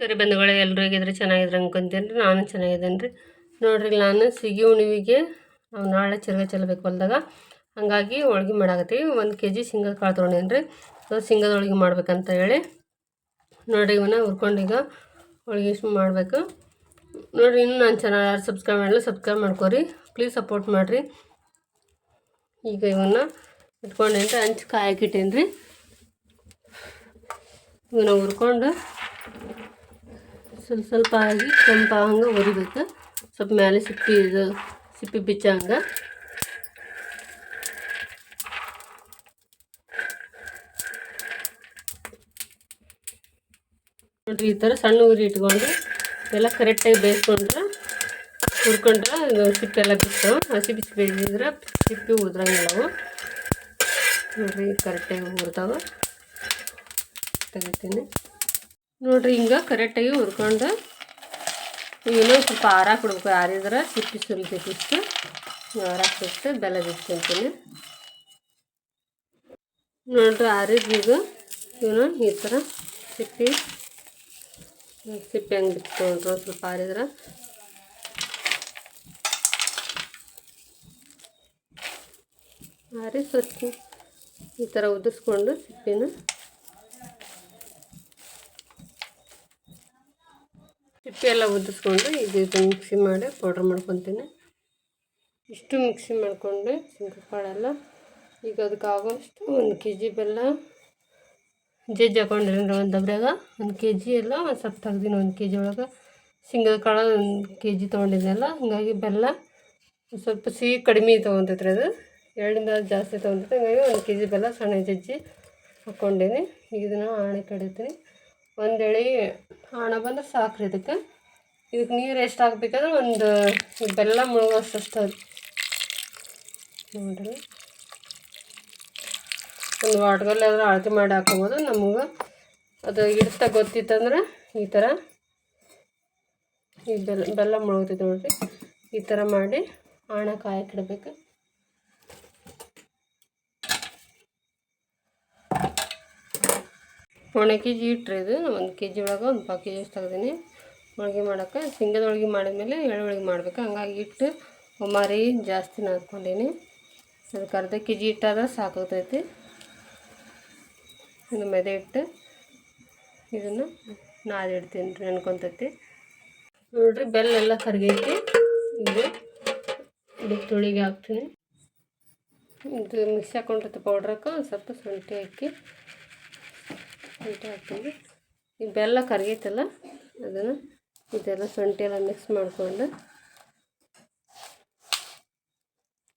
ಕರಿ ಬಂಧುಗಳು ಎಲ್ಲರೂ ಹೇಗಿದ್ರೆ ಚೆನ್ನಾಗಿದ್ರೆ ಅನ್ಕೊಂತೀನಿ ರೀ ನಾನು ಚೆನ್ನಾಗಿದ್ದೇನೆ ರೀ ನೋಡಿರಿ ನಾನು ಸಿಗಿ ಉಣಿವಿಗೆ ನಾಳೆ ಚಿರಗ ಚೆಲ್ಲಬೇಕು ಹೊಲ್ದಾಗ. ಹಾಗಾಗಿ ಹೋಳ್ಗೆ ಮಾಡಾಕತ್ತೀವಿ. ಒಂದು ಕೆ ಜಿ ಶೇಂಗದ ಕಾಳು ತೊಗೊಂಡೇನಿ ರೀ ಅದು ಶೇಂಗದ ಹೋಳ್ಗೆ ಮಾಡ್ಬೇಕಂತ ಹೇಳಿ ನೋಡಿರಿ ಇವನ್ನ ಈಗ ಹೋಳ್ಗೆ ಇಷ್ಟು ಮಾಡಬೇಕು. ನೋಡಿರಿ ಇನ್ನೂ ನಾನು ಚೆನ್ನಾಗಿ ಯಾರು ಸಬ್ಸ್ಕ್ರೈಬ್ ಮಾಡಲ್ಲ ಸಬ್ಸ್ಕ್ರೈಬ್ ಮಾಡ್ಕೊರಿ. ಪ್ಲೀಸ್ ಸಪೋರ್ಟ್ ಮಾಡಿರಿ. ಈಗ ಇವನ್ನ ಇಟ್ಕೊಂಡೇನ್ರಿ, ಹಂಚು ಕಾಯಕ್ಕಿಟ್ಟೇನಿ ರೀ ಇವನ್ನ ಹುರ್ಕೊಂಡು ಸ್ವಲ್ಪ ಸ್ವಲ್ಪ ಆಗಿ ಕೆಂಪ ಹಂಗೆ ಒರಿಬೇಕು ಸ್ವಲ್ಪ ಮೇಲೆ ಸಿಪ್ಪಿ ಇದು, ಸಿಪ್ಪಿ ಬಿಚ್ಚಂಗ ನೋಡ್ರಿ, ಈ ಥರ ಸಣ್ಣ ಉರಿ ಇಟ್ಕೊಂಡು ಎಲ್ಲ ಕರೆಕ್ಟಾಗಿ ಬೇಯಿಸ್ಕೊಂಡ್ರೆ ಹುರ್ಕೊಂಡ್ರೆ ಸಿಪ್ಪೆ ಎಲ್ಲ ಬಿಟ್ಟು ಹಸಿ ಬಿಸಿ ಬೇಯಿಸಿದ್ರೆ ಸಿಪ್ಪಿ ಉದ್ರಂಗಿಲ್ಲ ಅವು. ನೋಡ್ರಿ ಕರೆಕ್ಟಾಗಿ ಹುರಿದಾವ ತೆಗಿತೀನಿ. ನೋಡ್ರಿ, ಹಿಂಗೆ ಕರೆಕ್ಟಾಗಿ ಹುರ್ಕೊಂಡು ಏನೋ ಸ್ವಲ್ಪ ಆರ ಕೊಡ್ಬೇಕು. ಆರಿದ್ರೆ ಸಿಪ್ಪಿ ಸುಲಿತೈತಿ ಇಷ್ಟು ಆರ ಬಿಟ್ಟು ಬೆಲ್ಲ ಬಿಟ್ಕೊಂತೀನಿ ನೋಡ್ರಿ ಆರಿದ್ವೀಗ ಇವನು ಈ ಥರ ಸಿಪ್ಪಿ ಸಿಪ್ಪಿ ಹಂಗೆ ಬಿಟ್ಕೊಂಡ್ರು ಸ್ವಲ್ಪ ಆರಿದ್ರೆ. ಆರಿ ಸ್ವಚ್ಛ ಈ ಥರ ಉದುರಿಸ್ಕೊಂಡು ಸಿಪ್ಪಿನ ಸಿಪ್ಪೆ ಎಲ್ಲ ಉದಿಸ್ಕೊಂಡು ಇದು ಮಿಕ್ಸಿ ಮಾಡಿ ಪೌಡ್ರ್ ಮಾಡ್ಕೊತೀನಿ. ಇಷ್ಟು ಮಿಕ್ಸಿ ಮಾಡಿಕೊಂಡು ಕಾಳೆಲ್ಲ. ಈಗ ಅದಕ್ಕೆ ಆಗೋಷ್ಟು ಒಂದು ಕೆ ಜಿ ಬೆಲ್ಲ ಜಜ್ಜಿ ಹಾಕೊಂಡಿರಿ ಒಂದು ದಬ್ರಾಗ ಒಂದು ಕೆ ಜಿ ಎಲ್ಲ ಒಂದು ಸ್ವಲ್ಪ ತೆಗ್ದಿನಿ ಒಂದು ಕೆ ಜಿ ಒಳಗೆ. ಶೇಂಗದ ಕಾಳು ಒಂದು ಕೆ ಜಿ ತೊಗೊಂಡಿದ್ದೆಲ್ಲ ಹಾಗಾಗಿ ಬೆಲ್ಲ ಸ್ವಲ್ಪ ಸಿಹಿ ಕಡಿಮೆ ತೊಗೊಂತೈತ್ರಿ ಅದು. ಎರಡರಿಂದ ಜಾಸ್ತಿ ತೊಗೊಂತೈತೆ ಹಂಗಾಗಿ ಒಂದು ಕೆ ಜಿ ಬೆಲ್ಲ ಸಣ್ಣ ಜಜ್ಜಿ ಹಾಕ್ಕೊಂಡೇನಿ ಈಗ ಇದನ್ನು ಆಣೆ ಕಡಿತೀನಿ. ಒಂದು ಎಳೆ ಹಣ ಬಂದ್ರೆ ಸಾಕ್ರಿ ಇದಕ್ಕೆ. ಇದಕ್ಕೆ ನೀರು ಎಷ್ಟು ಹಾಕ್ಬೇಕಂದ್ರೆ ಒಂದು ಬೆಲ್ಲ ಮುಳುಗೋಷ್ಟು ನೋಡಿರಿ. ಒಂದು ವಾಟ್ರಲ್ಲಿ ಆದ್ರೆ ಅಳತೆ ಮಾಡಿ ಹಾಕೋಬೋದು ನಮಗೆ ಅದು ಇಡ್ತಾ ಗೊತ್ತಿತ್ತಂದ್ರೆ ಈ ಥರ ಈ ಬೆಲ್ಲ ಬೆಲ್ಲ ಮುಳುಗ್ತೈತೆ ನೋಡಿರಿ. ಈ ಥರ ಮಾಡಿ ಆಣ ಕಾಯಕ್ಕಿಡ್ಬೇಕು ಒಣ ಕೆ ಜಿ ಇಟ್ಟರೆ ಇದು ಒಂದು ಕೆ ಜಿ ಒಳಗೆ ಒಂದು ಪಾವು ಕೆ ಜಿ ತೆಗ್ದೀನಿ. ಹೋಳಿಗೆ ಮಾಡೋಕೆ. ಶೇಂಗದ ಹೋಳಿಗೆ ಮಾಡಿದ್ಮೇಲೆ ಎಳ್ಳು ಹೋಳಿಗೆ ಮಾಡ್ಬೇಕು. ಹಂಗಾಗಿ ಇಟ್ಟು ಒಮ್ಮಾರಿ ಜಾಸ್ತಿ ನಾದ್ಕೊಂಡೀನಿ. ಅದಕ್ಕೆ ಅರ್ಧ ಕೆ ಜಿ ಇಟ್ಟಾದ್ರೆ ಸಾಕಾಗ್ತೈತಿ. ಇದು ಮೆದೆ ಇಟ್ಟು ಇದನ್ನು ನಾದಿಡ್ತೀನಿ ರೀ ಅನ್ಕೊತೈತಿ. ನೋಡಿರಿ, ಬೆಲ್ಲ ಎಲ್ಲ ಕರ್ಗೈತಿ. ಇದು ಇದಕ್ಕೆ ತುಳಿಗೆ ಹಾಕ್ತೀನಿ. ಇದು ಮಿಕ್ಸ್ ಹಾಕೊಂಡಿರ್ತೀವಿ ಪೌಡ್ರಕ್ಕೆ. ಸ್ವಲ್ಪ ಶುಂಠಿ ಹಾಕಿ. ಶುಂಠಿ ಹಾಕ್ಕೊಂಡು ಈ ಬೆಲ್ಲ ಕರಗೈತಲ್ಲ ಅದನ್ನು ಇದೆಲ್ಲ ಶುಂಠಿ ಎಲ್ಲ ಮಿಕ್ಸ್ ಮಾಡಿಕೊಂಡು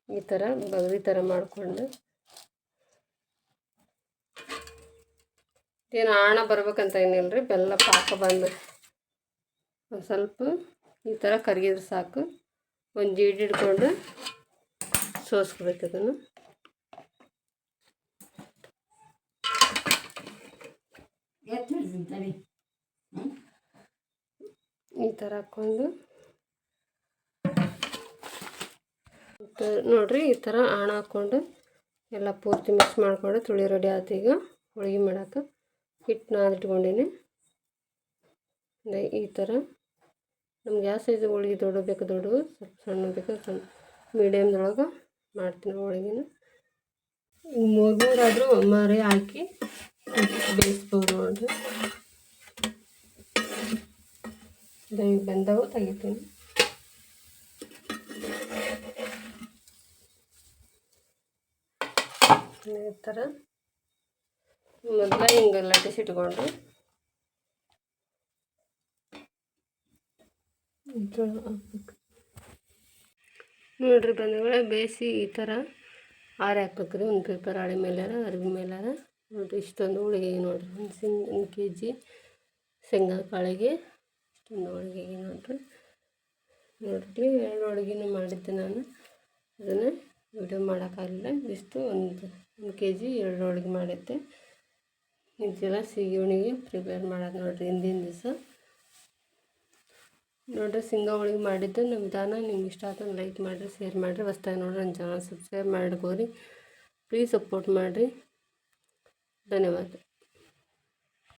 ಈ ಥರ ಬಗರಿ ಥರ ಮಾಡಿಕೊಂಡು ಏನು ಆಣ ಬರ್ಬೇಕಂತ ಏನಿಲ್ಲ ರೀ ಬೆಲ್ಲ ಪಾಕ ಬಂದು ಒಂದು ಸ್ವಲ್ಪ ಈ ಥರ ಕರಗಿದ್ರೆ ಸಾಕು. ಒಂದು ಜೀಡಿ ಹಿಡ್ಕೊಂಡು ಸೋಸ್ಕೋಬೇಕು ಅದನ್ನು. ಈ ಥರ ಹಾಕ್ಕೊಂಡು. ನೋಡಿರಿ, ಈ ಥರ ಆಣ ಹಾಕ್ಕೊಂಡು ಎಲ್ಲ ಪೂರ್ತಿ ಮಿಕ್ಸ್ ಮಾಡಿಕೊಂಡು ತುಳಿ ರೆಡಿ ಆಯ್ತು ಈಗ ಹೋಳಿಗೆ ಮಾಡೋಕೆ. ಹಿಟ್ಟು ನಾದಿಟ್ಕೊಂಡೀನಿ ಈ ಥರ. ನಮ್ಗೆ ಯಾವ ಸೈಜ್ ಹೋಳಿಗೆ ದೊಡ್ಡ ಬೇಕು ದೊಡ್ಡವು ಸ್ವಲ್ಪ ಸಣ್ಣ ಬೇಕು, ಸಣ್ಣ. ಮೀಡಿಯಮ್ದೊಳಗೆ ಮಾಡ್ತೀನಿ ಹೋಳಿಗೆನ. ಮೂರು, ಮೂರಾದರೂ ಮರಿ ಹಾಕಿ ಬೇಯಿಸ್ಬೋದು ನೋಡಿರಿ ದೈ ಬಂದವು, ತೆಗಿತೀನಿ. ಈ ಥರ. ಮೊದಲ ಹಿಂಗೆ ಲಟ್ಟಿಸಿಟ್ಕೊಂಡು ನೋಡ್ರಿ ಬಂದಗಳ ಬೇಯಿಸಿ ಈ ಥರ ಆರೆ ಹಾಕ್ಬೇಕ್ರಿ ಒಂದು ಪೇಪರ್ ಹಾಳೆ ಮೇಲಾರ, ಅರ್ವಿ ಮೇಲಾರ. ನೋಡಿರಿ, ಇಷ್ಟೊಂದು ಹೋಳಿಗೆ ನೋಡಿರಿ. ಒಂದು ಸಿಂಗ್, ಒಂದು ಕೆ ಜಿ ಶೇಂಗಾ ಕಾಳಿಗೆ, ಇಷ್ಟೊಂದು ಹೋಳಿಗೆಗೆ ನೋಡಿರಿ. ನೋಡಿರಿ, ಎರಡು ಹೋಳಿಗೆನೂ ಮಾಡಿದ್ದೆ ನಾನು. ಅದನ್ನು ವಿಡಿಯೋ ಮಾಡೋಕ್ಕಾಗಲಿಲ್ಲ. ಇಷ್ಟು ಒಂದು ಒಂದು ಕೆ ಜಿ ಎರಡು ಹೋಳಿಗೆ ಮಾಡಿದ್ದೆ. ಇದೆಲ್ಲ ಸಿಗಿ ಪ್ರಿಪೇರ್ ಮಾಡೋದು ನೋಡಿರಿ ಹಿಂದಿನ ದಿವಸ. ನೋಡಿರಿ ಸಿಂಗಾ ಹೋಳಿಗೆ ಮಾಡಿದ್ದು. ನಮ್ಮ ವಿಧಾನ, ನಿಮ್ಗೆ ಇಷ್ಟ ಆಯ್ತು ಲೈಕ್ ಮಾಡಿರಿ ಶೇರ್ ಮಾಡಿರಿ. ಹೊಸ್ದಾಗಿ ನೋಡಿರಿ ನನ್ನ ಚಾನಲ್ ಸಬ್ಸ್ಕ್ರೈಬ್ ಮಾಡ್ಕೋರಿ. ಪ್ಲೀಸ್ ಸಪೋರ್ಟ್ ಮಾಡಿರಿ. ధన్యవాదాలు.